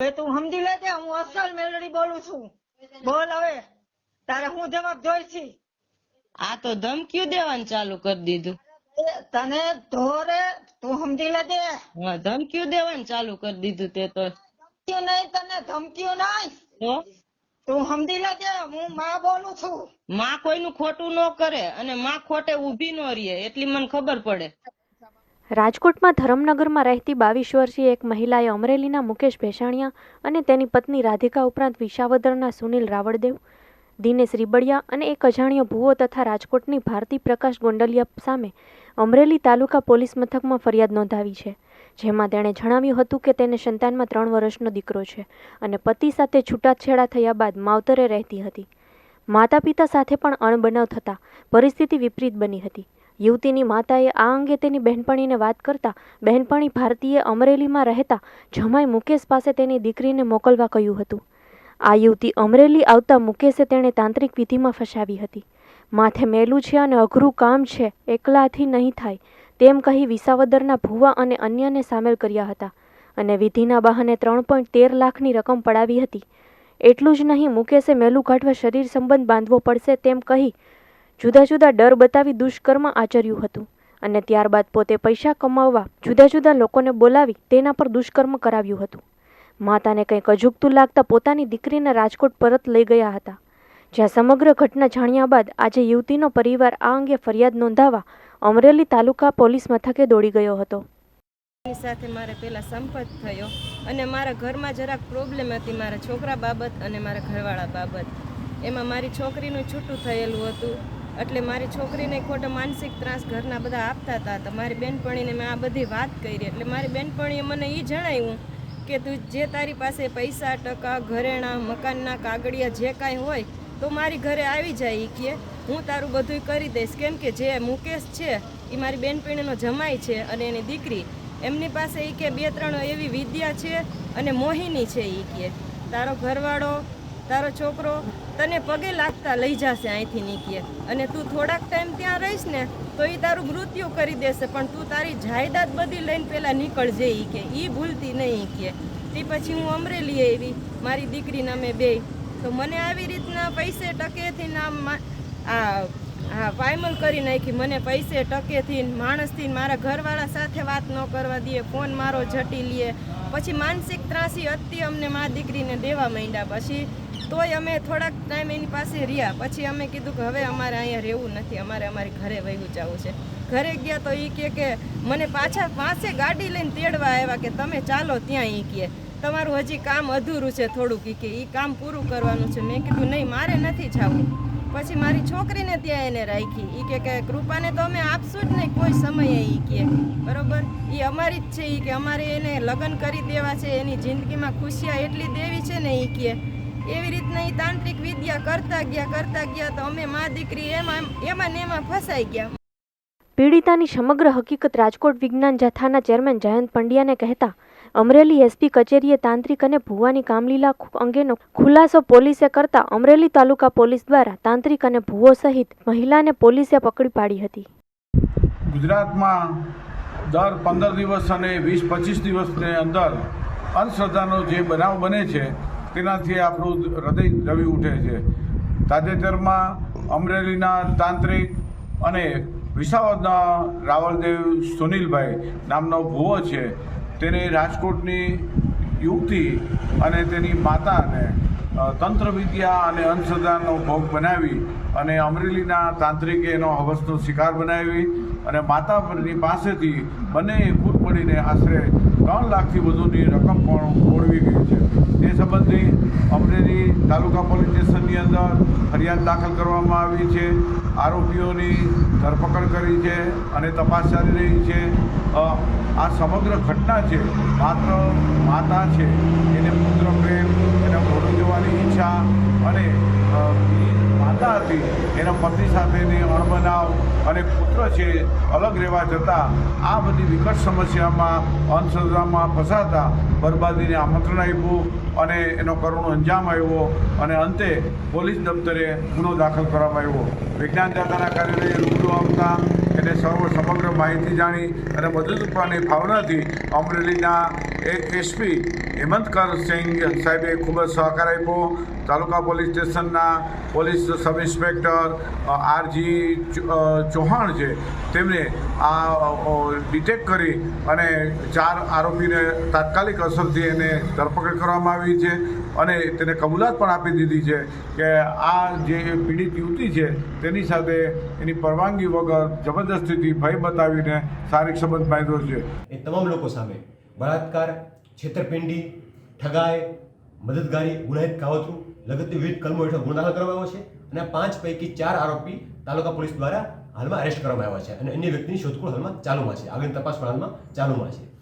હવે તું સમજી લેજે હું અસલ મેલડી બોલું છું. બોલ હવે. તારે હું જવાબ જોઈছি આ તો ધમકીઓ દેવાનું ચાલુ કરી દીધું. તને ધોરે તું સમજી લેજે હા ધમકીઓ દેવાનું ચાલુ કરી દીધું તે તો. ધમકીઓ નહીં તને ધમકીઓ નહીં. તો? તું સમજી લેજે હું માં બોલું છું. માં કોઈનું ખોટું ન કરે અને માં ખોટે ઊભી ન રહે એટલી મને ખબર પડે. રાજકોટમાં ધરમનગરમાં રહેતી બાવીસ વર્ષીય એક મહિલાએ અમરેલીના મુકેશ ભેસાણિયા અને તેની પત્ની રાધિકા ઉપરાંત વિસાવદરના સુનિલ રાવળદેવ, દિનેશ રીબડિયા અને એક અજાણ્યો ભુવો તથા રાજકોટની ભારતી પ્રકાશ ગોંડલિયા સામે અમરેલી તાલુકા પોલીસ મથકમાં ફરિયાદ નોંધાવી છે, જેમાં તેણે જણાવ્યું હતું કે તેને સંતાનમાં ત્રણ વર્ષનો દીકરો છે અને પતિ સાથે છૂટાછેડા થયા બાદ માવતરે રહેતી હતી. માતા પિતા સાથે પણ અણબનાવ થતાં પરિસ્થિતિ વિપરીત બની હતી. યુવતીની માતાએ આ અંગે તેની બહેનપણીને વાત કરતા બહેનપણી ભારતીએ અમરેલીમાં રહેતા જમાઈ મુકેશ પાસે તેની દીકરીને મોકલવા કહ્યું હતું. આ યુવતી અમરેલી આવતા મુકેશે તેણે તાંત્રિક વિધિમાં ફસાવી હતી. માથે મેલું છે અને અઘરું કામ છે, એકલાથી નહીં થાય, તેમ કહી વિસાવદરના ભુવા અને અન્યને સામેલ કર્યા હતા અને વિધિના બહાને ત્રણ પોઈન્ટ તેર લાખની રકમ પડાવી હતી. એટલું જ નહીં, મુકેશે મેલું કાઢવા શરીર સંબંધ બાંધવો પડશે તેમ કહી જુદા જુદા ડર બતાવી દુષ્કર્મ આચર્યું હતું અને ત્યારબાદ પોતે પૈસા કમાવવા જુદા જુદા લોકોને બોલાવી તેના પર દુષ્કર્મ કરાવ્યું હતું. માતાને કંઈક અજુગતું લાગતા પોતાની દીકરીને રાજકોટ પરત લઈ ગયા હતા, જ્યાં સમગ્ર ઘટના જાણ્યા બાદ આજે યુવતીનો પરિવાર આ અંગે ફરિયાદ નોંધાવવા અમરેલી તાલુકા પોલીસ મથકે દોડી ગયો હતો. એની સાથે મારે પહેલાં સંપર્ક થયો અને મારા ઘરમાં જરાક પ્રોબ્લેમ હતી મારા છોકરા બાબત અને મારા ઘરવાળા બાબત. એમાં મારી છોકરીનું છૂટું થયેલું હતું. એટલે મારી છોકરીને ખોટો માનસિક ત્રાસ ઘરના બધા આપતા હતા તો મારી બેનપણીને મેં આ બધી વાત કરી. એટલે મારી બેનપણીએ મને એ જણાવ્યું કે તું જે તારી પાસે પૈસા, ટકા, ઘરેણાં, મકાનના કાગળિયા જે કાંઈ હોય તો મારી ઘરે આવી જાય કે. હું તારું બધું કરી દઈશ. કેમ કે જે મુકેશ છે એ મારી બેનપણીનો જમાઈ છે અને એની દીકરી. એમની પાસે એ કે બે ત્રણ એવી વિદ્યા છે અને મોહિની છે એ કે. તારો ઘરવાળો તારો છોકરો તને પગે લાગતા લઈ જશે અહીંથી નીકળે અને તું થોડાક ટાઈમ ત્યાં રહીશ ને, તો એ તારું મૃત્યુ કરી દેશે, પણ તું તારી જાયદાદ બધી લઈને પહેલાં નીકળજે એ કે એ ભૂલતી નહીં કે. તે પછી હું અમરેલી આવી, મારી દીકરીના મેં બે. તો મને આવી રીતના પૈસે ટકેથી નામ આ હા ફાઇમલ કરી નાખી, મને પૈસે ટકેથી માણસથી મારા ઘરવાળા સાથે વાત ન કરવા દે, ફોન મારો જટી લે. પછી માનસિક ત્રાસી અતિ અમને મા દીકરીને દેવા માંડ્યા. પછી તોય અમે થોડાક ટાઈમ એની પાસે રહ્યા. પછી અમે કીધું કે હવે અમારે અહીંયા રહેવું નથી. અમારે અમારી ઘરે વહી જવું છે. ઘરે ગયા તો એ કહે કે મને પાછા પાસે ગાડી લઈને તેડવા આવ્યા કે તમે ચાલો ત્યાં એ કહે તમારું હજી કામ અધૂરું છે થોડુંક એ કે. એ કામ પૂરું કરવાનું છે. મેં કીધું, નહીં, મારે નથી જવું. પછી મારી છોકરીને ત્યાં એને રાખી. એ કે કૃપાને તો અમે આપશું જ નહીં કોઈ સમયે એ કે. બરોબર? એ અમારી જ છે એ કે. અમારે એને લગ્ન કરી દેવા છે. એની જિંદગીમાં ખુશિયા એટલી દેવી છે ને એ કે. એવી રીતના એ તાંત્રિક વિદ્યા કરતા ગયા કરતા ગયા તો અમે મા દીકરી એમાં એમાં ને એમાં ફસાઈ ગયા. પીડિતાની સમગ્ર હકીકત રાજકોટ વિજ્ઞાન જથ્થાના ચેરમેન જયંત પંડ્યાને કહેતા અમરેલી એસપી કચેરીએ તાંત્રિક અને ભુવાની કામલીલા અંગેનો ખુલાસો પોલીસે કરતા અમરેલી તાલુકા પોલીસ દ્વારા તાંત્રિક અને ભુવો સહિત મહિલાને પોલીસે પકડી પાડી હતી. ગુજરાતમાં દર પંદર દિવસ અને વીસ પચીસ દિવસની અંદર અંધશ્રદ્ધાનો જે બનાવ બને છે તેનાથી આપણું હૃદય રવી ઉઠે છે. તાજેતરમાં અમરેલીના તાંત્રિક અને વિસાવદના રાવલદેવ સુનિલભાઈ નામનો ભુવો છે, તેને રાજકોટની યુવતી અને તેની માતાને તંત્ર તંત્રવિદ્યા અને અંધશ્રદ્ધાનો ભોગ બનાવી અને અમરેલીના તાંત્રિકે એનો હવસનો શિકાર બનાવી અને માતાની પાસેથી બંને ફૂટ પડીને આશરે ત્રણ લાખથી વધુની રકમ પણ ઓળવી ગઈ છે. તે સંબંધે અમરેલી તાલુકા પોલીસ સ્ટેશનની અંદર ફરિયાદ દાખલ કરવામાં આવી છે. આરોપીઓની ધરપકડ કરી છે અને તપાસ ચાલી રહી છે. આ સમગ્ર ઘટના છે, માત્ર માતા છે, એને પુત્ર પ્રેમ, એને મોડું જવાની ઈચ્છા અને માતા હતી. એના પતિ સાથેની અણબનાવ અને પુત્ર છે, અલગ રહેવા જતાં આ બધી વિકટ સમસ્યામાં અંધશ્રદ્ધામાં ફસાતા, બરબાદીને આમંત્રણ આપ્યું અને એનો કરુણ અંજામ આવ્યો અને અંતે પોલીસ દફતરે ગુનો દાખલ કરવામાં આવ્યો. વિજ્ઞાન દાદાના કાર્યાલયે રૂબરૂ આવતા એને સર્વ સમગ્ર માહિતી જાણી અને મદદ કરવાની ભાવનાથી અમરેલીના એક એસપી હેમંતકર સિંહ સાહેબે ખૂબ જ સહકાર આપ્યો. તાલુકા પોલીસ સ્ટેશનના police sub inspector RG Chauhan છે, તેમણે આ ડિટેક્ટ કરી અને ચાર આરોપીને તાત્કાલિક અસરથી એને ધરપકડ કરવામાં આવી છે અને તેને કબૂલાત પણ આપી દીધી છે કે આ જે પીડિત યુવતી છે, તેની સાથે એની પરવાનગી વગર જબરદસ્તીથી ભય બતાવીને શારીરિક સંબંધ બાંધ્યો છે. એ તમામ લોકો સામે બળાત્કાર છેતરપિંડી, ઠગાઈ, મદદગારી, ગુનાહિત કાવતરું, લગતની વિવિધ કલમો હેઠળ ગુનો દાખલ કરવામાં આવ્યો છે અને પાંચ પૈકી ચાર આરોપી તાલુકા પોલીસ દ્વારા હાલમાં અરેસ્ટ કરવામાં આવ્યા છે અને અન્ય વ્યક્તિની શોધખોળ હાલમાં ચાલુમાં છે. આગળની તપાસ પણ હાલમાં ચાલુમાં છે.